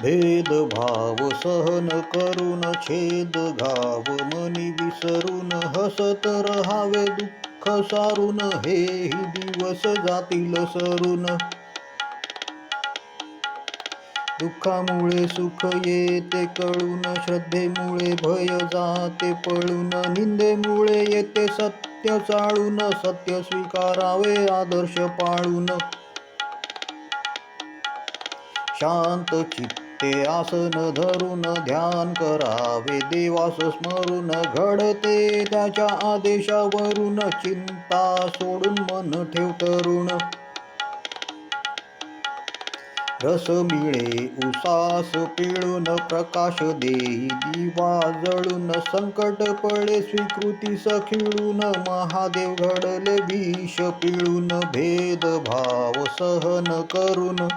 भेदभाव सहन करून छेद घाव मनी विसरून हसत रहावे दुःख सारून हेही दिवस जातील सरून. दुःखामुळे सुख येते कळून श्रद्धेमुळे भय जाते पळून निंदेमुळे येते सत्य चाळून सत्य स्वीकारावे आदर्श पाळून. शांत चित्त ते आसन धरून ध्यान करावे. देवास स्मरून घडते त्याच्या आदेशावरून चिंता सोडून मन ठेव तरुण. रस मिळे उसास पिळून प्रकाश देई दिवा जळून संकट पळे स्वीकृती सखिळून महादेव घडले विष पिळून भेदभाव सहन करून.